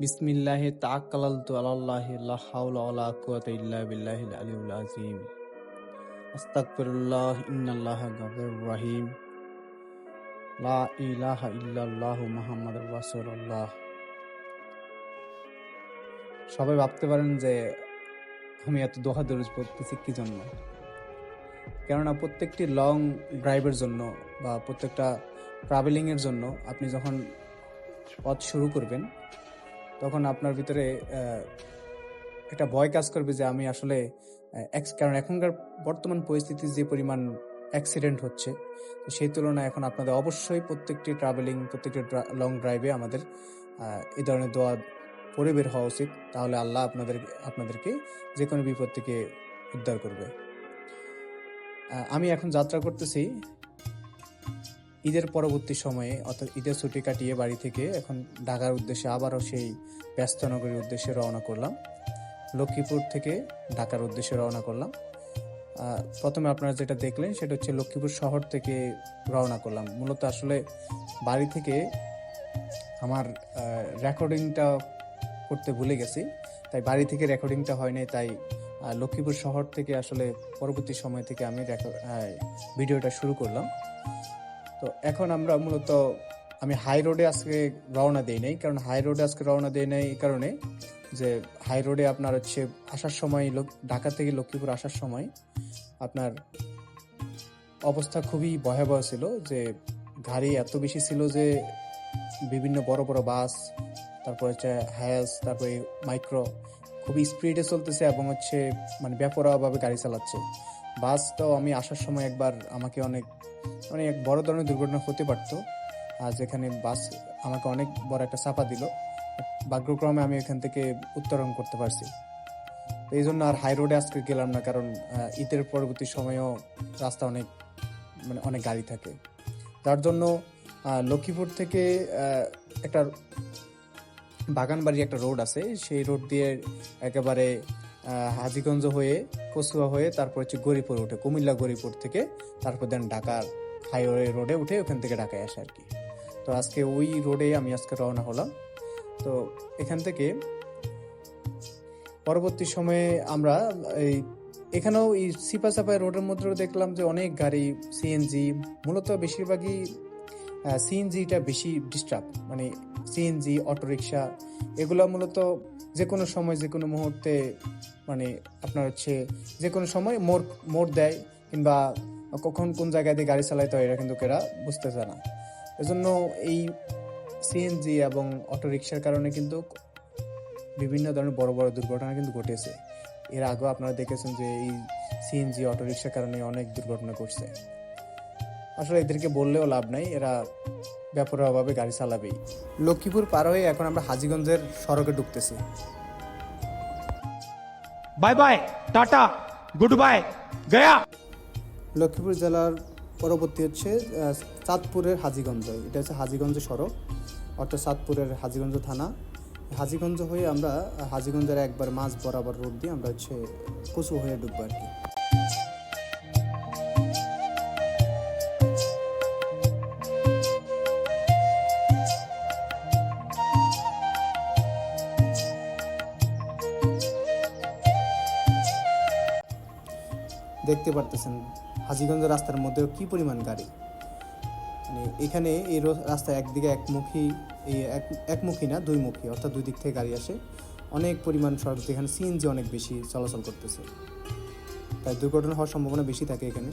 বিসমিল্লাহি তাআক্কালালতু আলাল্লাহি, লা হাওলা ওয়ালা কুওয়াতা ইল্লা বিল্লাহিল আলিয়্যিল আযীম। আস্তাগফিরুল্লাহ, ইন্নাল্লাহা গাফুরুর রহিম। লা ইলাহা ইল্লাল্লাহু মুহাম্মাদুর রাসূলুল্লাহ। সবাই ভাবতে পারেন যে আমি এত দোহা দরুজ পড়তেছি কি জন্য? কেননা প্রত্যেকটি লং ড্রাইভের জন্য বা প্রত্যেকটা ট্রাভেলিং এর জন্য আপনি যখন পথ শুরু করবেন তখন আপনার ভিতরে একটা ভয় কাজ করবে যে আমি আসলে কারণ এখনকার বর্তমান পরিস্থিতি যে পরিমাণ অ্যাক্সিডেন্ট হচ্ছে, তো সেই তুলনায় এখন আপনাদের অবশ্যই প্রত্যেকটি ট্রাভেলিং প্রত্যেকটি লং ড্রাইভে আমাদের এ ধরনের দোয়া পরে বের হওয়া উচিত। তাহলে আল্লাহ আপনাদের, আপনাদেরকে যে কোনো বিপদ থেকে উদ্ধার করবে। আমি এখন যাত্রা করতেছি। ঈদের পরবর্তী সময়ে, অর্থাৎ ঈদের ছুটি কাটিয়ে বাড়ি থেকে এখন ঢাকার উদ্দেশ্যে আবারও সেই ব্যস্ত নগরীর উদ্দেশ্যে রওনা করলাম। লক্ষ্মীপুর থেকে ঢাকার উদ্দেশ্যে রওনা করলাম। প্রথমে আপনারা যেটা দেখলেন সেটা হচ্ছে লক্ষ্মীপুর শহর থেকে রওনা করলাম। মূলত আসলে বাড়ি থেকে আমার রেকর্ডিংটা করতে ভুলে গেছি। তাই বাড়ি থেকে রেকর্ডিংটা হয় নাই, তাই লক্ষ্মীপুর শহর থেকে আসলে পরবর্তী সময় থেকে আমি ভিডিওটা শুরু করলাম। তো এখন আমরা মূলত, আমি হাই রোডে আজকে রওনা দেই নাই, কারণ হাই রোডে আজকে রওনা দেই নাই এই কারণে যে হাই রোডে আপনার হচ্ছে আসার সময় ঢাকা থেকে লক্ষ্মীপুর আসার সময় আপনার অবস্থা খুবই ভয়াবহ ছিল যে গাড়ি এত বেশি ছিল যে বিভিন্ন বড় বড় বাস, তারপর হচ্ছে হ্যাস, তারপরে মাইক্রো খুবই স্পিডে চলতেছে এবং হচ্ছে মানে বেপরোয়াভাবে গাড়ি চালাচ্ছে। বাস তো আমি আসার সময় একবার আমাকে অনেক মানে এক বড় ধরনের দুর্ঘটনা হতে পারতো। আর যেখানে বাস আমাকে অনেক বড় একটা চাপা দিল। ভাগ্যক্রমে আমি এখান থেকে উত্তরণ করতে পারছি। তো এই জন্য আর হাই রোডে আজকে গেলাম না, কারণ ঈদের পরবর্তী সময়েও রাস্তা অনেক মানে অনেক গাড়ি থাকে। তার জন্য লক্ষ্মীপুর থেকে একটা বাগানবাড়ি একটা রোড আছে। সেই রোড দিয়ে একেবারে হাজীগঞ্জ হয়ে কচুয়া হয়ে, তারপর হচ্ছে গরিপুর উঠে, কুমিল্লা গরিপুর থেকে, তারপর দেন ঢাকার হাইওয়ে রোডে উঠে ওখান থেকে ঢাকায় আসে আর কি তো আজকে ওই রোডে আমি আজকে রওনা হলাম। তো এখান থেকে পরবর্তী সময়ে আমরা এই, এখানেও এই সিপা চাপাই রোডের মধ্যেও দেখলাম যে অনেক গাড়ি সিএনজি মূলত বেশিরভাগই সিএনজিটা বেশি ডিস্টার্ব মানে সিএনজি অটোরিকশা এগুলো মূলত যে কোনো সময় যে কোনো মুহূর্তে মানে আপনার হচ্ছে যে কোনো সময় মোড় মোড় দেয়, কিংবা কখন কোন জায়গায় দিয়ে গাড়ি চালাইতে হয় এটা কিন্তু এরা বুঝতে চায় না। এজন্য এই সিএনজি এবং অটোরিকশার কারণে কিন্তু বিভিন্ন ধরনের বড় বড় দুর্ঘটনা কিন্তু ঘটেছে। এর আগেও আপনারা দেখেছেন যে এই সিএনজি অটোরিকশার কারণে অনেক দুর্ঘটনা ঘটছে। আসলে এদেরকে বললেও লাভ নাই, এরা ব্যাপারভাবে গাড়ি চালাবেই। লক্ষ্মীপুর পার হয়ে এখন আমরা হাজিগঞ্জের সড়কে ঢুকতেছি। Bye bye tata good bye Gaya. Lakshmipur জেলার পরবর্তী হচ্ছে চাঁদপুরের হাজিগঞ্জ। এটা হচ্ছে হাজিগঞ্জ সড়ক অর্থাৎ চাঁদপুরের হাজিগঞ্জ থানা। হাজিগঞ্জ হয়ে আমরা হাজিগঞ্জের একবার মাছ বরাবর রোড দিয়ে আমরা হচ্ছে কচু হয়ে ঢুকবো আর কি। দেখতে পারতেছেন হাজীগঞ্জ রাস্তার মধ্যেও কি পরিমাণ গাড়ি? মানে এখানে এই রাস্তা একদিকে একমুখী, এই এক একমুখী না, দুইমুখী, অর্থাৎ দুই দিক থেকে গাড়ি আসে। অনেক পরিমাণ সড়ক এখানে সিএনজি অনেক বেশি চলাচল করতেছে। তাই দুর্ঘটনা হওয়ার সম্ভাবনা বেশি থাকে এখানে।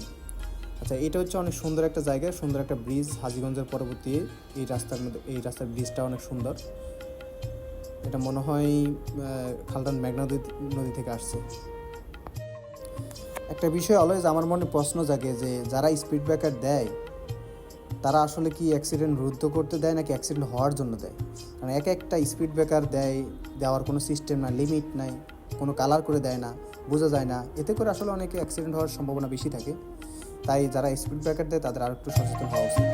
আচ্ছা এটা হচ্ছে অনেক সুন্দর একটা জায়গা, সুন্দর একটা ব্রিজ হাজিগঞ্জের পরবর্তী এই রাস্তার মধ্যে এই রাস্তার ব্রিজটা অনেক সুন্দর। এটা মনে হয় খালদান মেঘনা নদী থেকে আসছে। একটা বিষয় অলওয়েজ আমার মনে প্রশ্ন জাগে যে যারা স্পিড ব্রেকার দেয়, তারা আসলে কি অ্যাক্সিডেন্ট রুদ্ধ করতে দেয় নাকি অ্যাক্সিডেন্ট হওয়ার জন্য দেয়? কারণ এক একটা স্পিড ব্রেকার দেয়, দেওয়ার কোনো সিস্টেম না লিমিট নাই, কোনো কালার করে দেয় না, বোঝা যায় না। এতে করে আসলে অনেকে অ্যাক্সিডেন্ট হওয়ার সম্ভাবনা বেশি থাকে। তাই যারা স্পিড ব্রেকার দেয়, তাদের আর একটু সচেতন হওয়া উচিত।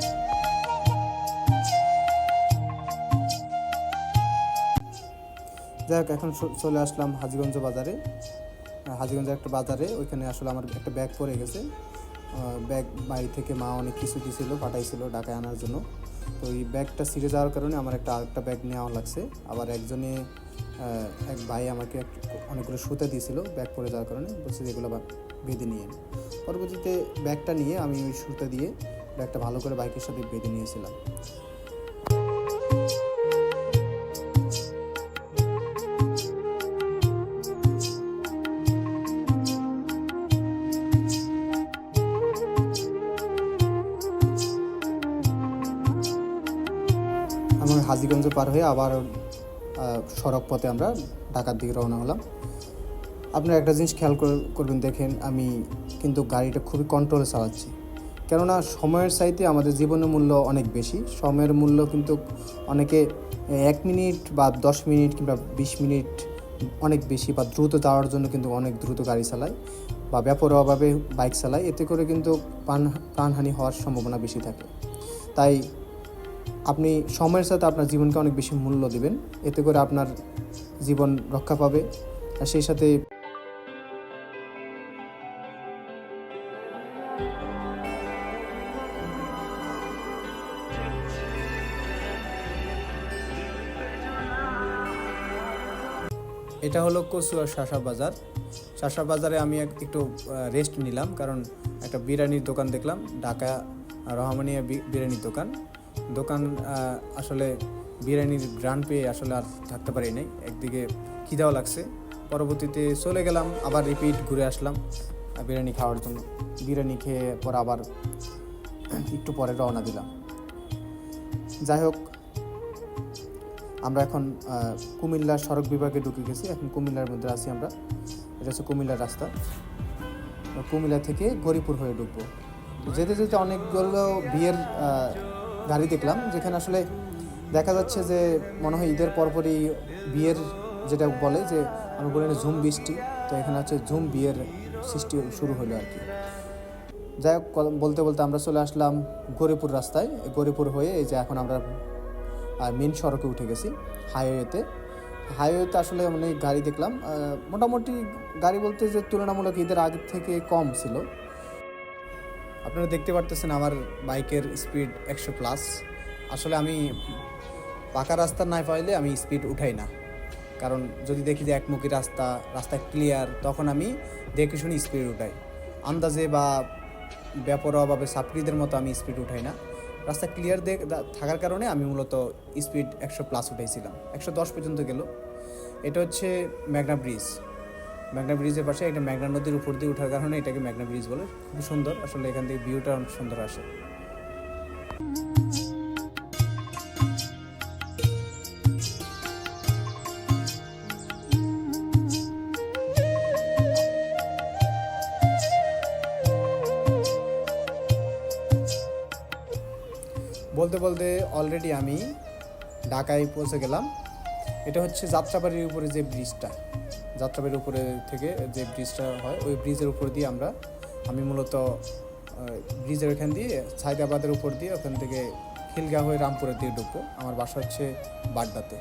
যাই হোক, এখন চলে আসলাম হাজীগঞ্জ বাজারে। হাজীগঞ্জের একটা বাজারে, ওইখানে আসলে আমার একটা ব্যাগ পড়ে গেছে। ব্যাগ বাড়ি থেকে মা অনেক কিছু দিয়েছিল, পাঠাইছিল ঢাকায় আনার জন্য। তো এই ব্যাগটা ছিঁড়ে যাওয়ার কারণে আমার একটা আরেকটা ব্যাগ নেওয়া লাগছে। আবার একজনে এক ভাই আমাকে অনেকগুলো সুতা দিয়েছিল ব্যাগ পরে যাওয়ার কারণে, বলছে এগুলো বেঁধে নিয়ে পরবর্তীতে ব্যাগটা নিয়ে আমি ওই সুতা দিয়ে ব্যাগটা ভালো করে বাইকের সাথে বেঁধে নিয়েছিলাম। হাজিগঞ্জ পার হয়ে আবার সড়ক পথে আমরা ঢাকার দিকে রওনা হলাম। আপনারা একটা জিনিস খেয়াল কর- করবেন, দেখেন আমি কিন্তু গাড়িটা খুবই কন্ট্রোলে চালাচ্ছি। কেননা সময়ের চাইতে আমাদের জীবনের মূল্য অনেক বেশি। সময়ের মূল্য কিন্তু অনেকে এক মিনিট বা দশ মিনিট কিংবা বিশ মিনিট অনেক বেশি বা দ্রুত যাওয়ার জন্য কিন্তু অনেক দ্রুত গাড়ি চালায় বা ব্যাপরভাবে বাইক চালায়। এতে করে কিন্তু প্রাণ, প্রাণহানি হওয়ার সম্ভাবনা বেশি থাকে। তাই আপনি সময়ের সাথে আপনার জীবনকে অনেক বেশি মূল্য দিবেন। এতে করে আপনার জীবন রক্ষা পাবে। আর সেই সাথে এটা হলো কচুয়া শাসা বাজার। শাসা বাজারে আমি এক- একটু রেস্ট নিলাম। কারণ একটা বিরিয়ানির দোকান দেখলাম। ঢাকা রহমানিয়া বিরিয়ানির দোকান। দোকান আসলে বিরিয়ানির গ্রান পেয়ে আসলে আর থাকতে পারি নাই। একদিকে খিদাও লাগছে। পরবর্তীতে চলে গেলাম, আবার রিপিট ঘুরে আসলাম বিরিয়ানি খাওয়ার জন্য। বিরিয়ানি খেয়ে পর আবার একটু পরে রওনা দিলাম। যাই হোক, আমরা এখন কুমিল্লা সড়ক বিভাগে ঢুকে গেছি। এখন কুমিল্লার মধ্যে আছি আমরা। এটা হচ্ছে কুমিল্লার রাস্তা। কুমিল্লা থেকে গরিপুর হয়ে ঢুকবো। যেতে যেতে অনেকগুলো বিয়ের গাড়ি দেখলাম, যেখানে আসলে দেখা যাচ্ছে যে মনে হয় ঈদের পরপরই বিয়ের যেটা বলে যে আমরা বলি ঝুম বৃষ্টি, তো এখানে হচ্ছে ঝুম বিয়ের সৃষ্টি শুরু হলো আর কি। যাই হোক বলতে বলতে আমরা চলে আসলাম গরিপুর রাস্তায়। গরিপুর হয়ে এই যে এখন আমরা মেন সড়কে উঠে গেছি হাইওয়েতে। হাইওয়েতে আসলে অনেক গাড়ি দেখলাম মোটামুটি গাড়ি বলতে যে তুলনামূলক ঈদের আগের থেকে কম ছিল। আপনারা দেখতে পারতেছেন আমার বাইকের স্পিড একশো প্লাস আসলে আমি পাকা রাস্তা না পাইলে আমি স্পিড উঠাই না। কারণ যদি দেখি যে একমুখী রাস্তা রাস্তা ক্লিয়ার তখন আমি দেখে শুনে স্পিড উঠাই। আন্দাজে বা ব্যাপরভাবে সাপড়িদের মতো আমি স্পিড উঠাই না। রাস্তা ক্লিয়ার দেখ থাকার কারণে আমি মূলত স্পিড একশো প্লাস উঠাইছিলাম। একশো দশ পর্যন্ত গেল। এটা হচ্ছে ম্যাগনা ব্রিজ ম্যাগনা ব্রিজের পাশে একটা ম্যাগনা নদীর উপর দিয়ে ওঠার কারণে এটাকে ম্যাগনা ব্রিজ বলে। খুব সুন্দর। আসলে এখান থেকে ভিউটা অনেক সুন্দর আসে। বলতে বলতে অলরেডি আমি ঢাকায় পৌঁছে গেলাম। এটা হচ্ছে যাত্রাবাড়ির উপরে যে ব্রিজটা। যাত্রাবাড়ির উপরে থেকে যে ব্রিজটা হয়, ওই ব্রিজের উপর দিয়ে আমরা, আমি মূলত ব্রিজের ওখান দিয়ে সাইদাবাদের উপর দিয়ে ওখান থেকে খিলগা হয়ে রামপুরের দিয়ে ঢুকবো। আমার বাসা হচ্ছে বাড্ডাতে।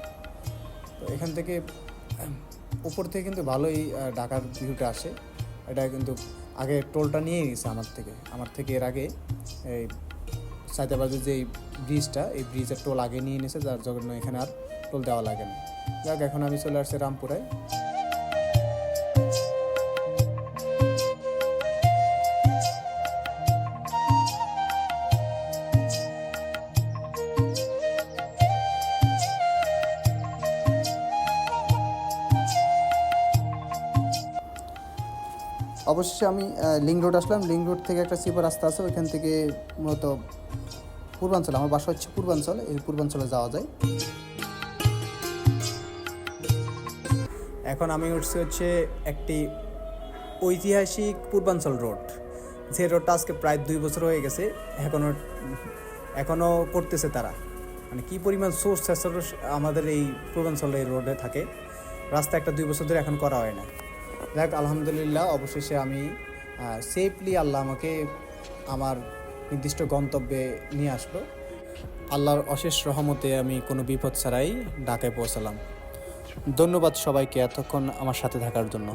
তো এখান থেকে, উপর থেকে কিন্তু ভালোই ঢাকার ভিউটা আসে। এটা কিন্তু আগে টোলটা নিয়ে গেছে আমার থেকে। আমার থেকে এর আগে এই সাইদাবাদের যে ব্রিজটা এই ব্রিজের টোল আগে নিয়ে নিয়েছে, যার জন্য এখানে আর টোল দেওয়া লাগে না। যাক, এখন আমি চলে আসছি রামপুরায়। অবশেষে আমি লিঙ্ক রোড আসলাম। লিঙ্ক রোড থেকে একটা সিপার রাস্তা আছে, ওইখান থেকে মূলত পূর্বাঞ্চল, আমার বাসা হচ্ছে পূর্বাঞ্চল, এই পূর্বাঞ্চলে যাওয়া যায়। এখন আমি উঠছি হচ্ছে একটি ঐতিহাসিক পূর্বাঞ্চল রোড। যে রোডটা আজকে প্রায় দুই বছর হয়ে গেছে এখনও এখনও করতেছে তারা। মানে কি পরিমাণ সোর্স আমাদের এই পূর্বাঞ্চলে এই রোডে থাকে। রাস্তা একটা দুই বছর ধরে এখন করা হয় না। যাক আলহামদুলিল্লাহ, অবশেষে আমি সেফলি আল্লাহ আমাকে আমার নির্দিষ্ট গন্তব্যে নিয়ে আসলো। আল্লাহর অশেষ রহমতে আমি কোনো বিপদ ছাড়াই ঢাকায় পৌঁছালাম। ধন্যবাদ সবাইকে এতক্ষণ আমার সাথে থাকার জন্য।